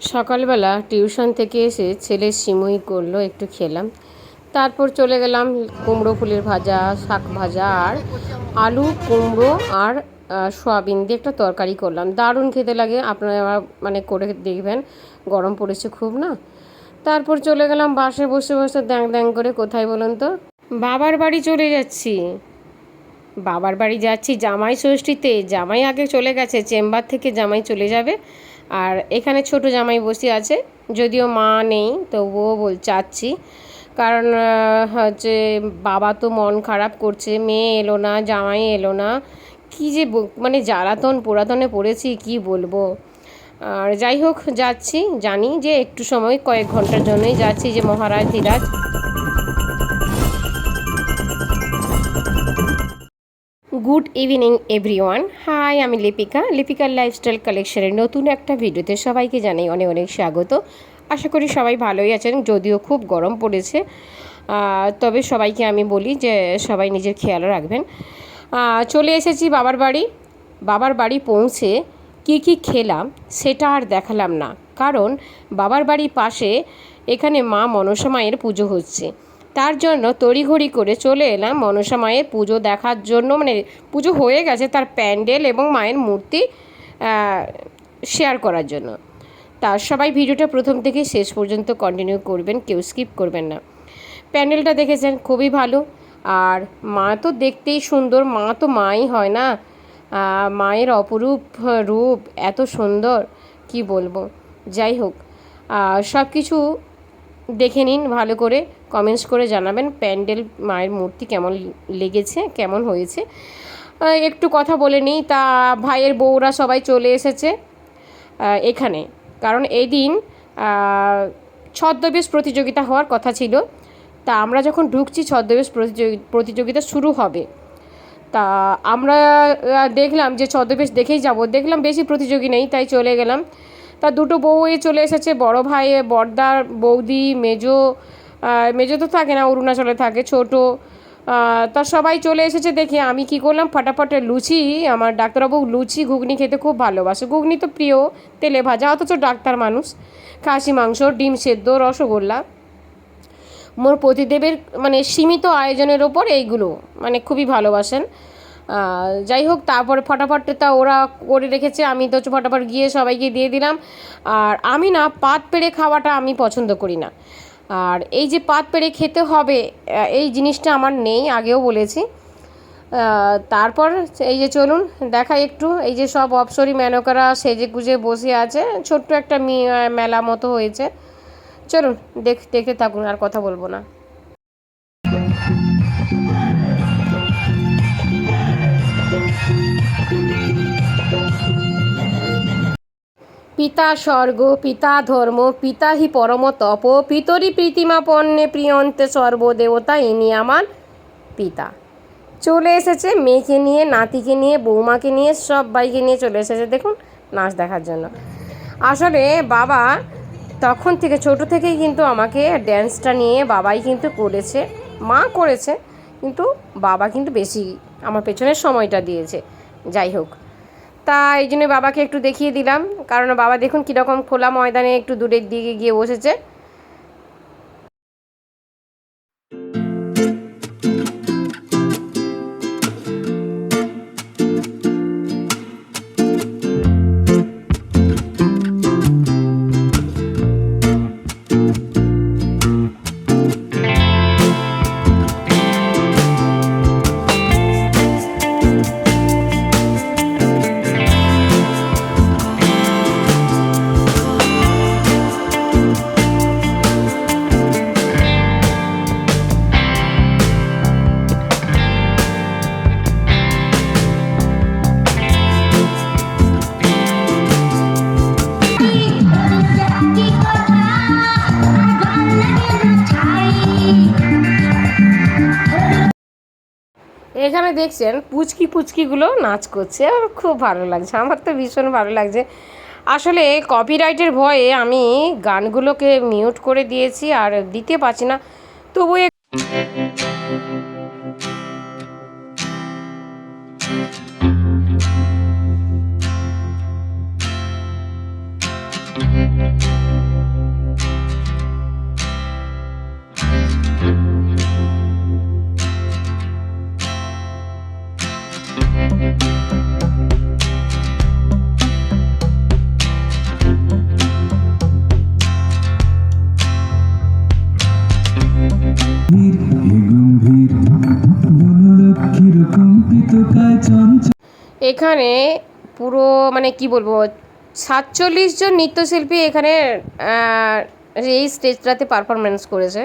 সকালবেলা টিউশন থেকে এসে ছেলে সিমুই করল, একটু খেলাম। তারপর চলে গেলাম কুমড়ো ফুলের ভাজা, শাক ভাজা আর আলু, কুমড়ো আর সোয়াবিন দিয়ে একটা তরকারি করলাম। দারুণ খেতে লাগে, আপনারা মানে করে দেখবেন, গরম পড়েছে খুব না? তারপর চলে গেলাম বাসে, বসে বসে দ্যাং দ্যাং করে, কোথায় বলুন তো? বাবার বাড়ি চলে যাচ্ছি। বাবার বাড়ি যাচ্ছি জামাই ষষ্ঠীতে। জামাই আগে চলে গেছে, চেম্বার থেকে জামাই চলে যাবে। আর এখানে ছোট জামাই বসে আছে, যদিও মা নেই, তবুও বল, চাচ্ছি। কারণ হচ্ছে বাবা তো মন খারাপ করছে, মেয়ে এলো না, জামাই এলো না। কি যে মানে জ্বালাতন, পুরাতনে পড়েছি, কি বলব? আর যাই হোক, যাচ্ছি, জানি যে একটু সময়, কয়েক ঘণ্টার জন্যই যাচ্ছি যে মহারাজ, Dhiraj. Good evening everyone. Hi, আমি লিপিকা। লিপিকার লাইফস্টাইল কালেকশনের নতুন একটা ভিডিওতে সবাইকে জানাই অনেক অনেক স্বাগত। আশা করি সবাই ভালোই আছেন, যদিও খুব গরম পড়েছে। তবে সবাইকে আমি বলি যে সবাই নিজের খেয়াল রাখবেন। চলে এসেছি বাবার বাড়ি। বাবার বাড়ি পৌঁছে কি কি খেলাম সেটা আর দেখালাম না। কারণ বাবার বাড়ির পাশে এখানে মা মনসা মায়ের পুজো হচ্ছে। তার জন্য তড়িঘড়ি করে চলে এলাম মনসা মায়ের পুজো দেখার জন্য। মানে পুজো হয়ে গেছে তার প্যান্ডেল এবং মায়ের মূর্তি শেয়ার করার জন্য। তার সবাই ভিডিওটা প্রথম থেকে শেষ পর্যন্ত কন্টিনিউ করবেন, কেউ স্কিপ করবেন না। প্যান্ডেলটা দেখেছেন, খুবই ভালো। আর মা তো দেখতেই সুন্দর, মা তো মাই হয় না। মায়ের অপরূপ রূপ, এত সুন্দর, কি বলব? যাই হোক সব কিছু দেখে নিন ভালো করে। কমেন্টস করে জানাবেন, প্যান্ডেল মায়ের মূর্তি কেমন লেগেছে, কেমন হয়েছে। একটু কথা বলে নিই, তা ভাইয়ের বউরা সবাই চলে এসেছে এখানে। কারণ এই দিন ছদ্মবেশ প্রতিযোগিতা হওয়ার কথা ছিল, তা আমরা যখন ঢুকছি, ছদ্মবেশ প্রতিযোগি- প্রতিযোগিতা শুরু হবে। তা আমরা দেখলাম যে ছদ্মবেশ দেখেই যাব, দেখলাম বেশি প্রতিযোগী নেই, তাই চলে গেলাম। তা দুটো বউ চলে এসেছে, বড় ভাই, বর্দার বৌদি, মেজো মেজো তো থাকে না, অরুণাচলে থাকে, ছোট। তা সবাই চলে এসেছে দেখে আমি কি করলাম, ফটাফট লুচি, আমার ডাক্তারবাবু লুচি, ঘুগনি খেতে খুব ভালোবাসে। ঘুগনি তো প্রিয়, তেলে ভাজা, অথচ ডাক্তার মানুষ। খাসি, মাংস, ডিম সেদ্ধ, রসগোল্লা। মোর প্রতিদেবের মানে সীমিত আয়োজনের ওপর এইগুলো মানে খুবই ভালোবাসেন। যাই হোক, তারপরে ফটাফট তা ওরা করে রেখেছে, আমি তো ফটাফট গিয়ে সবাইকে দিয়ে দিলাম। আর আমি না, পাত পেড়ে খাওয়াটা আমি পছন্দ করি না। আর এই যে পাত পেড়ে খেতে হবে এই জিনিসটা আমার নেই, আগেও বলেছি। তারপর এই যে চলুন দেখা একটু, এই যে সব অপসরি মেনকারা সেজে গুজে বসে আছে, ছোট্ট একটা মেলা মতো হয়েছে। চলুন, দেখ, দেখতে থাকুন, আর কথা বলব না। পিতা স্বর্গ, পিতা ধর্ম, পিতা হি পরম তপ পিতরি প্রীতিমা পণ্যে প্রিয়ন্তে সর্বদেবতা, ইনি আমার পিতা। চলে এসেছে মেয়েকে নিয়ে, নাতিকে নিয়ে, বৌমাকে নিয়ে সবাইকে নিয়ে চলে এসেছে, দেখুন, নাচ দেখার জন্য। আসলে বাবা তখন থেকে, ছোট থেকেই কিন্তু আমাকে ড্যান্সটা নিয়ে বাবাই কিন্তু করেছে, মা করেছে, কিন্তু বাবা কিন্তু বেশি আমার পেছনের সময়টা দিয়েছে। যাই হোক তা এই জন্য বাবাকে একটু দেখিয়ে দিলাম। কারণ বাবা দেখুন কীরকম খোলা ময়দানে একটু দূরের দিকে গিয়ে বসেছে। এখানে দেখছেন পুচকি পুচকিগুলো নাচ করছে। আর খুব ভালো লাগছে, আমার তো ভীষণ ভালো লাগছে। আসলে কপিরাইটের ভয়ে আমি গানগুলোকে মিউট করে দিয়েছি আর দিতে পারছি না। তবু এ- এখানে পুরো মানে কি বলব, সাতচল্লিশ জন নৃত্যশিল্পী এখানে এই স্টেজটাতে পারফরমেন্স করেছে।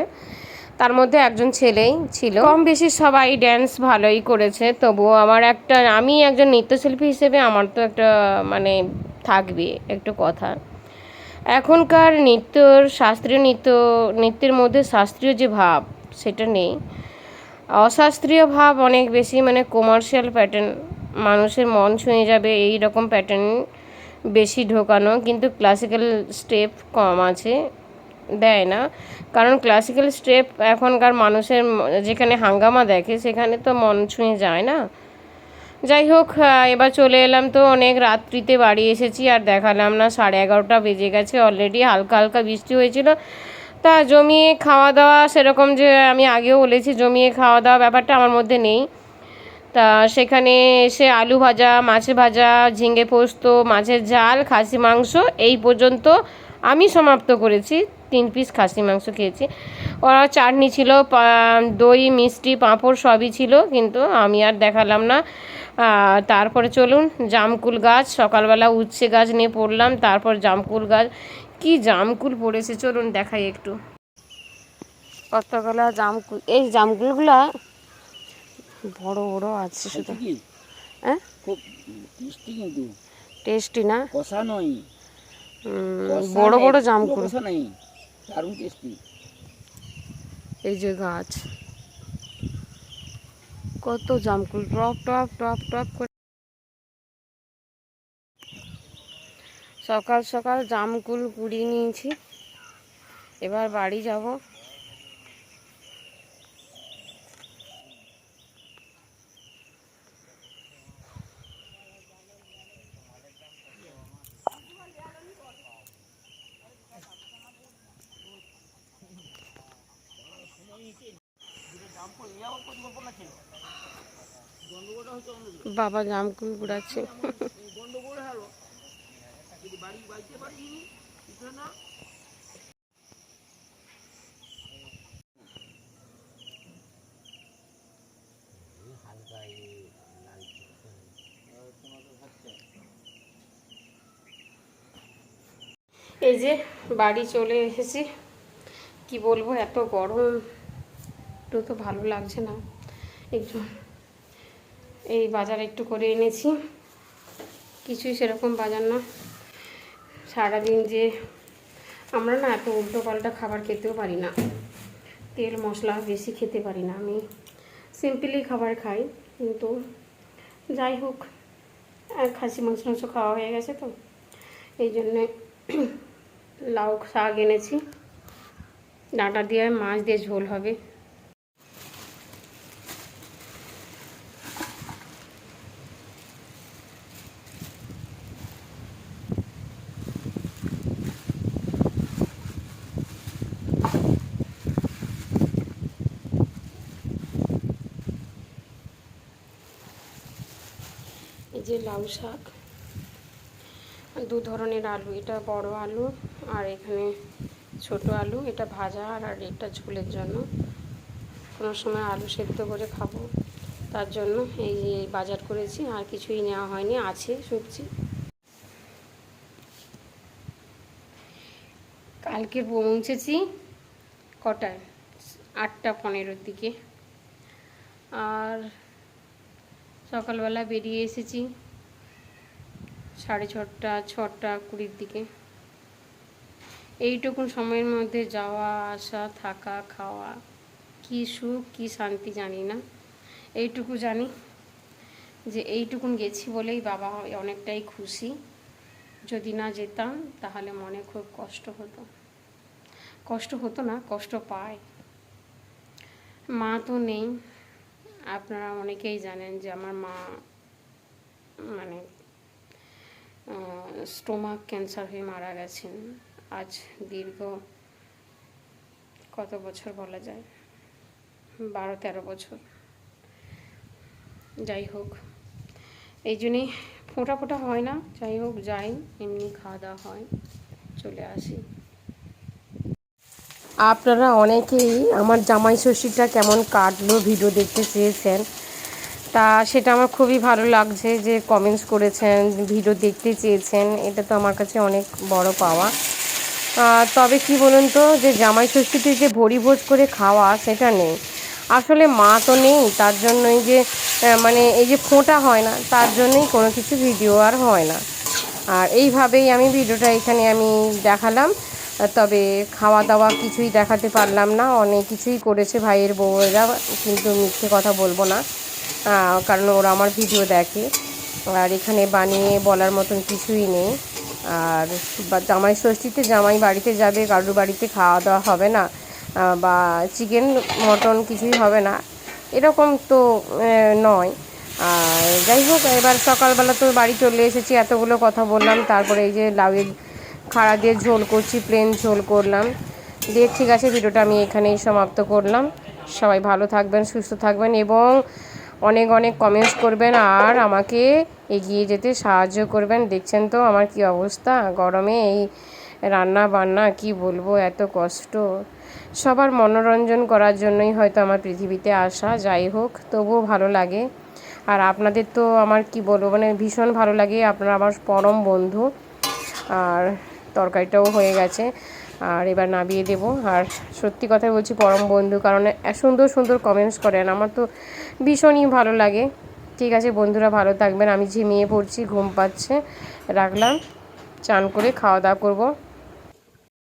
তার মধ্যে একজন ছেলেই ছিল। কম বেশি সবাই ড্যান্স ভালোই করেছে, তবুও আমার একটা, আমি একজন নৃত্যশিল্পী হিসেবে আমার তো একটা মানে থাকবে একটু কথা। এখনকার নৃত্যর, শাস্ত্রীয় নৃত্য, নৃত্যের মধ্যে শাস্ত্রীয় যে ভাব, সেটা নেই। অশাস্ত্রীয় ভাব অনেক বেশি মানে কমার্শিয়াল প্যাটার্ন মানুষের মন ছুঁয়ে যাবে এই রকম প্যাটার্ন বেশি ঢোকানো, কিন্তু ক্লাসিক্যাল স্টেপ কম আছে, দেয় না। কারণ ক্লাসিক্যাল স্টেপ এখনকার মানুষের যেখানে হাঙ্গামা দেখে, সেখানে তো মন ছুঁয়ে যায় না। যাই হোক এবার চলে এলাম তো, অনেক রাত্রিতে বাড়ি এসেছি, আর দেখালাম না, সাড়ে এগারোটা বেজে গেছে অলরেডি হালকা হালকা বৃষ্টি হয়েছিল। তা জমিয়ে খাওয়া দাওয়া সেরকম যে আমি আগেও বলেছি, জমিয়ে খাওয়া দাওয়া ব্যাপারটা আমার মধ্যে নেই। তা সেখানে এসে আলু ভাজা, মাছ ভাজা, ঝিঙে পোস্ত, মাছের ঝাল, খাসি মাংস, এই পর্যন্ত আমি সমাপ্ত করেছি। তিন পিস খাসি মাংস খেয়েছি। ওরা চাটনি ছিল দই, মিষ্টি, পাঁপড় সবই ছিল, কিন্তু আমি আর দেখালাম না। তারপরে চলুন, জামকুল গাছ, সকালবেলা উচ্ছে গাছ নিয়ে পড়লাম, তারপর জামকুল গাছ। কি জামকুল পড়েছে, চলুন দেখাই একটু। কতগুলা জামকুল, এই জামকুলগুলা বড় বড় আছে শুধু। হ্যাঁ? খুব টেস্টি কিন্তু। টেস্টি না? কষা নয়। বড় বড় জামকুল কষা নেই। দারুণ টেস্টি এই যে গাছ। কত জামকুল টপ টপ টপ টপ করে। সকাল সকাল জামকুল কুড়িয়ে নিয়েছি। এবার বাড়ি যাব। বাবা জামকুল কুড়াচ্ছে এই যে বাড়ি চলে এসেছি। কি বলব এত গরম। একটু তো ভালো লাগছে না। একটু এই বাজার একটু করে এনেছি। কিছুই সেরকম বাজার না। সারাদিন যে আমরা না এত উল্টো পাল্টা খাবার খেতেও পারি না। তেল, মশলা বেশি খেতে পারি না। আমি সিম্পলি খাবার খাই, কিন্তু যাই হোক খাসি মাংস মাংস খাওয়া হয়ে গেছে তো। এই জন্যে লাউ শাক এনেছি। ডাঁটা দিয়ে মাছ দিয়ে ঝোল হবে। যে লাউ শাক দু ধরনের আলু, এটা বড় আলু আর এখানে ছোট আলু, এটা ভাজা আর আর এটা ঝোলের জন্য। কোনো সময় আলু সেদ্ধ করে খাব, তার জন্য এই যে বাজার করেছি, আর কিছুই নেওয়া হয়নি, আছে সবজি। কালকে পৌঁছেছি কটায়? আটটা পনেরোর দিকে। আর সকালবেলা বেরিয়ে এসেছি সাড়ে ছটা ছটা কুড়ির দিকে। এইটুকুন সময়ের মধ্যে যাওয়া, আসা, থাকা, খাওয়া, কি সুখ, কি শান্তি জানি না। এইটুকু জানি যে এইটুকুন গেছি বলেই বাবা অনেকটাই খুশি। যদি না যেতাম তাহলে মনে খুব কষ্ট হতো। কষ্ট হতো না, কষ্ট পায়। মা তো নেই। আপনারা অনেকেই জানেন যে আমার মা মানে স্টোমাক ক্যান্সার হয়ে মারা গেছেন। আজ দীর্ঘ কত বছর বলা যায়? বারো তেরো বছর। যাই হোক, এই জন্যই ফোঁটা ফোঁটা হয় না। যাই হোক, যাই, এমনি খাওয়া দাওয়া হয়, চলে আসি। আপনারা অনেকেই আমার জামাই ষষ্ঠীটা কেমন কাটলো ভিডিও দেখতে চেয়েছেন। তা সেটা আমার খুবই ভালো লাগছে যে কমেন্টস করেছেন ভিডিও দেখতে চেয়েছেন, এটা তো আমার কাছে অনেক বড় পাওয়া। তবে কি বলুন তো, যে জামাই ষষ্ঠীতে যে ভরি ভোজ করে খাওয়া, সেটা নেই। আসলে মা তো নেই, তার জন্যই যে মানে এই যে ফোঁটা হয় না, তার জন্যই কোনো কিছু ভিডিও আর হয় না। আর এইভাবেই আমি ভিডিওটা এখানে আমি দেখালাম। তবে খাওয়া দাওয়া কিছুই দেখাতে পারলাম না। অনেক কিছুই করেছে ভাইয়ের বউয়েরা, কিন্তু মিথ্যে কথা বলব না। কারণ ওরা আমার ভিডিও দেখে। আর এখানে বানিয়ে বলার মতন কিছুই নেই। আর জামাই ষষ্ঠীতে জামাই বাড়িতে যাবে, কারোর বাড়িতে খাওয়া দাওয়া হবে না। বা চিকেন মটন কিছুই হবে না। এরকম তো নয়। আর যাই হোক, এবার সকালবেলা তো বাড়ি চলে এসেছি, এতগুলো কথা বললাম। তারপরে এই যে লাউয়ের খাড়া দিয়ে ঝোল করছি প্লেন ঝোল করলাম। দিয়ে ঠিক আছে, ভিডিওটা আমি এখানেই সমাপ্ত করলাম। সবাই ভালো থাকবেন, সুস্থ থাকবেন এবং অনেক অনেক কমেন্টস করবেন আর আমাকে এগিয়ে যেতে সাহায্য করবেন। দেখছেন তো আমার কি অবস্থা? গরমে এই রান্না বান্না কি বলব, এত কষ্ট। সবার মনোরঞ্জন করার জন্যই হয়তো আমার পৃথিবীতে আসা, যাই হোক, তবুও ভালো লাগে। আর আপনাদের তো আমার কি বলব মানে ভীষণ ভালো লাগে, আপনারা আমার পরম বন্ধু। আর তরকারিটাও হয়ে গেছে। আর এবার নামিয়ে দেবো। আর সত্যি কথা বলছি, পরম বন্ধু, কারণ সুন্দর সুন্দর কমেন্টস করেন। আমার তো ভীষণই ভালো লাগে। ঠিক আছে, বন্ধুরা, ভালো থাকবেন। আমি ঝিমিয়ে পড়ছি, ঘুম পাচ্ছে। রাখলাম। চান করে খাওয়া দাওয়া করব।